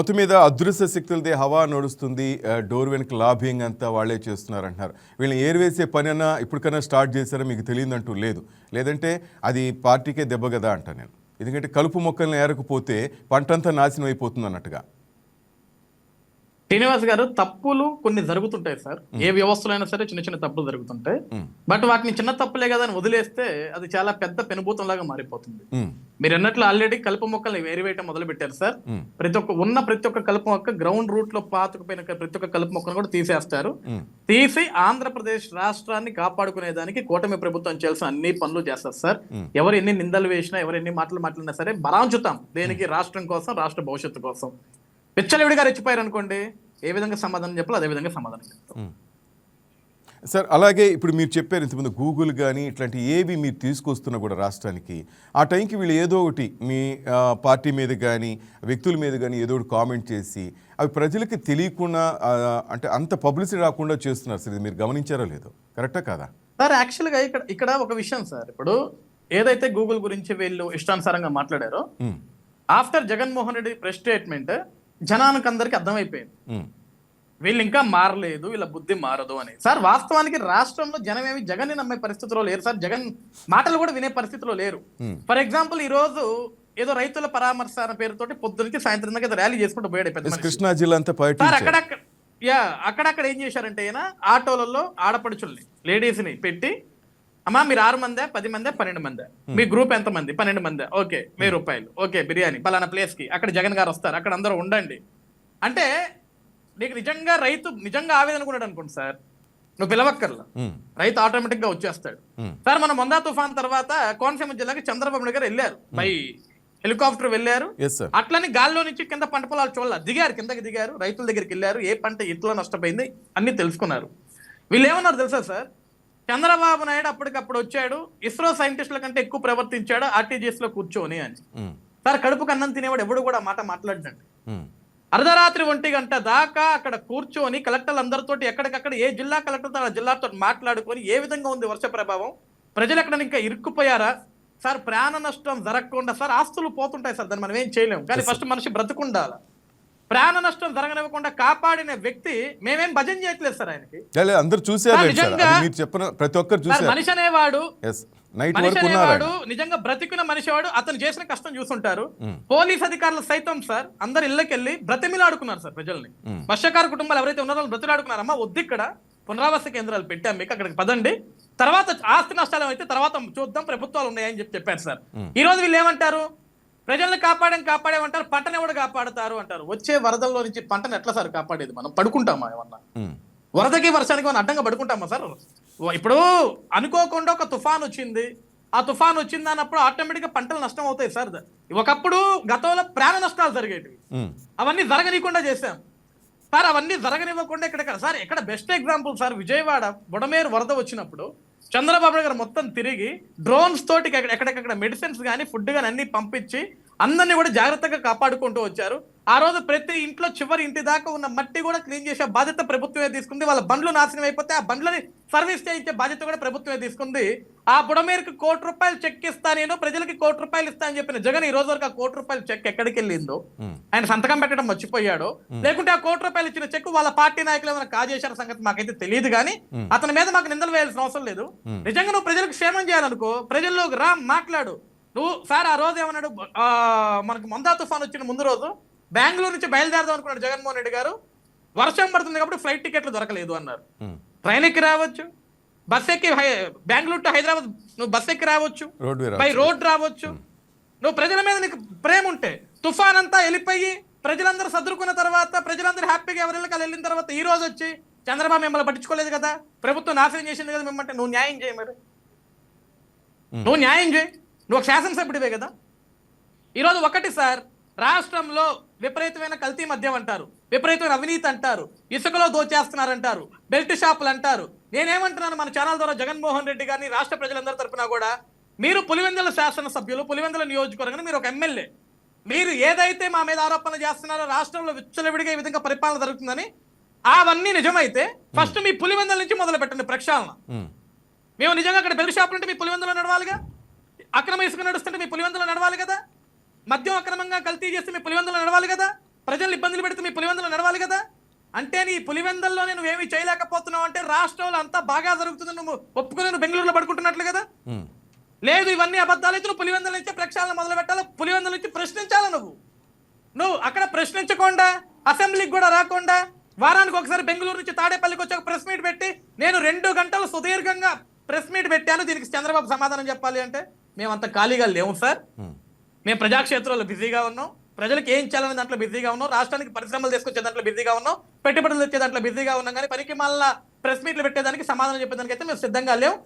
మొత్తం మీద అదృశ్య శక్తులదే హవా నడుస్తుంది. డోర్ వెనక లాబింగ్ అంతా వాళ్ళే చేస్తున్నారు అంటున్నారు వీళ్ళని ఏరివేసే పని అన్నా ఇప్పటికైనా స్టార్ట్ చేశారో మీకు తెలియదంటూ లేదు. లేదంటే అది పార్టీకే దెబ్బ కదా అంట నేను. ఎందుకంటే కలుపు మొక్కల్ని ఏరకపోతే పంటంతా నాశనం అయిపోతుంది అన్నట్టుగా. శ్రీనివాస్ గారు తప్పులు కొన్ని జరుగుతుంటాయి సార్. ఏ వ్యవస్థలో అయినా సరే చిన్న చిన్న తప్పులు జరుగుతుంటాయి. బట్ వాటిని చిన్న తప్పులే కదా అని వదిలేస్తే అది చాలా పెద్ద పెనుభూతం లాగా మారిపోతుంది మీరు అన్నట్లు ఆల్రెడీ కలుపు మొక్కల్ని వేరివేయటం మొదలు పెట్టారు సార్. ప్రతి ఒక్క ఉన్న ప్రతి ఒక్క కలుపు మొక్క గ్రౌండ్ రూట్లో పాతుకుపోయిన ప్రతి ఒక్క కలుపు మొక్కను కూడా తీసేస్తారు. తీసి ఆంధ్రప్రదేశ్ రాష్ట్రాన్ని కాపాడుకునే దానికి కూటమి ప్రభుత్వం చేయాల్సిన అన్ని పనులు చేస్తారు సార్. ఎవరు ఎన్ని నిందలు వేసినా ఎవరు ఎన్ని మాటలు మాట్లాడినా సరే బరాంచుతాం దేనికి? రాష్ట్రం కోసం రాష్ట్ర భవిష్యత్తు కోసం. పిచ్చలవిడిగా రెచ్చిపోయారు అనుకోండి ఏ విధంగా సమాధానం చెప్పాలో అదే విధంగా సమాధానం చెప్తాం. సార్ అలాగే ఇప్పుడు మీరు చెప్పారు ఇంతకుముందు గూగుల్ కానీ ఇట్లాంటి ఏవి మీరు తీసుకొస్తున్నా కూడా రాష్ట్రానికి ఆ టైంకి వీళ్ళు ఏదో ఒకటి మీ పార్టీ మీద కానీ వ్యక్తుల మీద కానీ ఏదో ఒకటి కామెంట్ చేసి అవి ప్రజలకి తెలియకుండా అంటే అంత పబ్లిసిటీ రాకుండా చేస్తున్నారు సార్. ఇది మీరు గమనించారో లేదో? కరెక్టా కాదా? సార్ యాక్చువల్గా ఇక్కడ ఇక్కడ ఒక విషయం సార్. ఇప్పుడు ఏదైతే గూగుల్ గురించి వీళ్ళు ఇష్టానుసారంగా మాట్లాడారో after Jaganmohan Reddy press statement జనానికి అందరికి అర్థమైపోయింది. వీళ్ళు ఇంకా మారలేదు వీళ్ళ బుద్ధి మారదు అని. సార్ వాస్తవానికి రాష్ట్రంలో జనం ఏమి జగన్ నమ్మే పరిస్థితిలో లేరు సార్. జగన్ మాటలు కూడా వినే పరిస్థితిలో లేరు. ఫర్ ఎగ్జాంపుల్ ఈ రోజు ఏదో రైతుల పరామర్శ అనే పేరుతోటి పొద్దునికి సాయంత్రం దాకా ర్యాలీ చేసుకుంటూ పోయాడు. కృష్ణా జిల్లా అంతా సార్ పర్యటించారు అక్కడక్కడ యా అక్కడక్కడ ఏం చేశారంటే ఈయన ఆటోలలో ఆడపడుచుల్ని లేడీస్ని పెట్టి అమ్మా మీరు ఆరు మందే పది మందే పన్నెండు మందే. మీ గ్రూప్ ఎంత మంది? పన్నెండు మందే. ఓకే వెయ్యి రూపాయలు. ఓకే బిర్యానీ పలానా ప్లేస్కి అక్కడ జగన్ గారు వస్తారు. అక్కడ అందరూ ఉండండి. అంటే నీకు నిజంగా రైతు నిజంగా ఆవేదన కూడా అనుకోండి సార్ నువ్వు పిలవక్కర్లా. రైతు ఆటోమేటిక్గా వచ్చేస్తాడు సార్ మన మొందా తుఫాన్ తర్వాత కోనసీమ జిల్లాకి చంద్రబాబు నాయుడు గారు వెళ్ళారు. బై హెలికాప్టర్ వెళ్ళారు. అట్లని గాల్లో నుంచి కింద పంట పొలాలు చూడాల దిగారు కిందకి దిగారు రైతుల దగ్గరికి వెళ్ళారు. ఏ పంట ఎట్లా నష్టపోయింది అన్ని తెలుసుకున్నారు. వీళ్ళు ఏమన్నారు తెలుసా సార్? చంద్రబాబు నాయుడు అప్పటికప్పుడు వచ్చాడు ఇస్రో సైంటిస్టుల కంటే ఎక్కువ ప్రవర్తించాడు ఆర్టీజీఎస్లో కూర్చొని అని. సార్ కడుపుకు అన్నం తినేవాడు ఎవడు కూడా మాట మాట్లాడండి ఉమ్, అర్ధరాత్రి ఒంటి గంట దాకా అక్కడ కూర్చొని కలెక్టర్లు అందరితోటి ఎక్కడికక్కడ ఏ జిల్లా కలెక్టర్ ఆ జిల్లాతో మాట్లాడుకొని ఏ విధంగా ఉంది వర్ష ప్రభావం? ప్రజలు ఎక్కడ ఇంకా ఇరుక్కుపోయారా? సార్ ప్రాణ నష్టం జరగకుండా సార్ ఆస్తులు పోతుంటాయి సార్ దాన్ని మనం ఏం చేయలేము. కానీ ఫస్ట్ మనిషి బ్రతుకుండాలి. ప్రాణ నష్టం జరగనివ్వకుండా కాపాడిన వ్యక్తి మేమేం భజన చేయట్లేదు సార్ ఆయనకి. అందరూ చూసారు నిజంగా- ప్రతి ఒక్కరు మనిషి అనేవాడు నైట్ వరకు నిజంగా బ్రతికిన మనిషి వాడు అతను చేసిన కష్టం చూస్తుంటారు. పోలీస్ అధికారులు సైతం సార్ అందరు ఇళ్ళకెళ్ళి బ్రతిమిలాడుకున్నారు సార్ ప్రజల్ని. వర్షకార కుటుంబాలు ఎవరైతే ఉన్నారో వాళ్ళు బ్రతిలాడుకున్నారు అమ్మా వద్దు ఇక్కడ పునరావాస కేంద్రాలు పెట్టాం మీకు అక్కడికి పదండి. తర్వాత ఆస్తి నష్టాలు అయితే తర్వాత చూద్దాం ప్రభుత్వాలు ఉన్నాయని చెప్పి చెప్పారు సార్. ఈ రోజు వీళ్ళు ఏమంటారు? ప్రజల్ని కాపాడని కాపాడేమంటారు పంటను ఎవడు కాపాడుతారు అంటారు. వచ్చే వరదల్లో నుంచి పంటను ఎట్లా సార్ కాపాడేది మనం? పడుకుంటామా ఏమన్నా? వరదకి వర్షానికి మనం అడ్డంగా పడుకుంటామా సార్? ఇప్పుడు అనుకోకుండా ఒక తుఫాన్ వచ్చింది. ఆ తుఫాన్ వచ్చింది అన్నప్పుడు ఆటోమేటిక్గా పంటలు నష్టం అవుతాయి సార్. ఒకప్పుడు గతంలో ప్రాణ నష్టాలు జరిగేటివి. అవన్నీ జరగనీయకుండా చేశాం. సార్ అవన్నీ జరగనివ్వకుండా ఇక్కడ సార్ ఇక్కడ best example sir Vijayawada Budameru వరద వచ్చినప్పుడు చంద్రబాబు నాయుడు గారు మొత్తం తిరిగి డ్రోన్స్ తోటి ఎక్కడ- ఎక్కడెక్కడ మెడిసిన్స్ కానీ ఫుడ్ కానీ అన్ని పంపించి అందరినీ కూడా జాగ్రత్తగా కాపాడుకుంటూ వచ్చారు. ఆ రోజు ప్రతి ఇంట్లో చివరి ఇంటి దాకా ఉన్న మట్టి కూడా క్లీన్ చేసే బాధ్యత ప్రభుత్వమే తీసుకుంది. వాళ్ళ బండ్లు నాశనం అయిపోతే ఆ బండ్లని సర్వీస్ చేయించే బాధ్యత కూడా ప్రభుత్వమే తీసుకుంది. ఆ బుడమేరుకి కోటి రూపాయలు చెక్ ఇస్తా నేను ప్రజలకి కోటి రూపాయలు ఇస్తా అని చెప్పిన జగన్ ఈ రోజు వరకు ఆ కోటి రూపాయలు చెక్ ఎక్కడికి వెళ్ళిందో. ఆయన సంతకం పెట్టడం మర్చిపోయాడు. లేకుంటే ఆ కోటి రూపాయలు ఇచ్చిన చెక్ వాళ్ళ పార్టీ నాయకులు ఏమైనా కాజేశారు సంగతి మాకైతే తెలియదు కానీ అతని మీద మాకు నిందలు వేయాల్సిన అవసరం లేదు. నిజంగా నువ్వు ప్రజలకు క్షేమం చేయాలనుకో ప్రజల్లోకి రా మాట్లాడు. నువ్వు సార్ ఆ రోజు ఏమన్నాడు? మనకు మందా తుఫాన్ వచ్చిన ముందు రోజు బెంగళూరు నుంచి బయలుదేరదాం అనుకున్నాడు జగన్మోహన్ రెడ్డి గారు. వర్షం పడుతుంది కాబట్టి ఫ్లైట్ టికెట్లు దొరకలేదు అన్నారు. ట్రైన్ ఎక్కి రావచ్చు. బస్ ఎక్కి బెంగళూరు టు హైదరాబాద్ నువ్వు బస్ ఎక్కి రావచ్చు. బై రోడ్ రావచ్చు. నువ్వు ప్రజల మీద నీకు ప్రేమ ఉంటే తుఫాన్ అంతా వెళ్ళిపోయి ప్రజలందరూ సదురుకున్న తర్వాత ప్రజలందరూ హ్యాపీగా ఎవరి ఇళ్ళకి వాళ్ళు వెళ్ళిన తర్వాత ఈ రోజు వచ్చి చంద్రబాబు మిమ్మల్ని పట్టించుకోలేదు కదా? ప్రభుత్వం నాశనం చేసింది కదా మిమ్మల్ని నువ్వు న్యాయం చేయి మరి. నువ్వు న్యాయం చేయి. నువ్వు ఒక శాసనసభ్యుడివే కదా? ఈరోజు ఒకటి సార్ రాష్ట్రంలో విపరీతమైన కల్తీ మద్యం అంటారు విపరీతమైన అవినీతి అంటారు ఇసుకలో దోచేస్తున్నారంటారు బెల్ట్ షాపులు అంటారు. నేనేమంటున్నాను మన ఛానల్ ద్వారా జగన్మోహన్ రెడ్డి గారిని రాష్ట్ర ప్రజలందరి తరపున కూడా మీరు పులివెందుల శాసనసభ్యులు పులివెందుల నియోజకవర్గం మీరు ఒక ఎమ్మెల్యే. మీరు ఏదైతే మా మీద ఆరోపణలు చేస్తున్నారో రాష్ట్రంలో విచ్చలవిడిగా ఈ విధంగా పరిపాలన జరుగుతుందని అవన్నీ నిజమైతే ఫస్ట్ మీ పులివెందుల నుంచి మొదలు పెట్టండి ప్రక్షాళన మేము నిజంగా అక్కడ బెల్ట్ షాపులు ఉంటే మీ పులివెందులో నడవాలిగా? అక్రమ ఇసుక నడుస్తుంటే మీ పులివెందులో నడవాలి కదా? మద్యం అక్రమంగా కల్తీ చేస్తే మీ పులివెందులో నడవాలి కదా? ప్రజలు ఇబ్బందులు పెడితే మీ పులివెందులు నడవాలి కదా? అంటే నీ పులివెందల్లో నేను ఏమీ చేయలేకపోతున్నావు అంటే రాష్ట్రంలో అంతా బాగా జరుగుతుంది. నువ్వు ఒప్పుకుని నువ్వు బెంగళూరులో పడుకుంటున్నట్లు కదా. లేదు ఇవన్నీ అబద్ధాలు అయితే నువ్వు పులివెందుల నుంచి ప్రక్షాళన మొదలు పెట్టాలి? పులివెందుల నుంచి ప్రశ్నించాలి నువ్వు? నువ్వు అక్కడ ప్రశ్నించకుండా అసెంబ్లీకి కూడా రాకుండా వారానికి ఒకసారి బెంగళూరు నుంచి తాడేపల్లికి వచ్చి ఒక ప్రెస్ మీట్ పెట్టి నేను రెండు గంటలు సుదీర్ఘంగా ప్రెస్ మీట్ పెట్టాను. దీనికి చంద్రబాబు సమాధానం చెప్పాలి అంటే మేము అంత ఖాళీగా లేవు సార్. మేము ప్రజాక్షేత్రంలో బిజీగా ఉన్నాం. ప్రజలకు ఏం చేయాలనే దాంట్లో బిజీగా ఉన్నాం. రాష్ట్రానికి పరిశ్రమలు తీసుకొచ్చే దాంట్లో బిజీగా ఉన్నాం. పెట్టుబడులు తెచ్చే దాంట్లో బిజీగా ఉన్నాం. కానీ పనికి మళ్ళా ప్రెస్ మీట్లు పెట్టేదానికి సమాధానం చెప్పేదానికి అయితే మేము సిద్ధంగా లేవు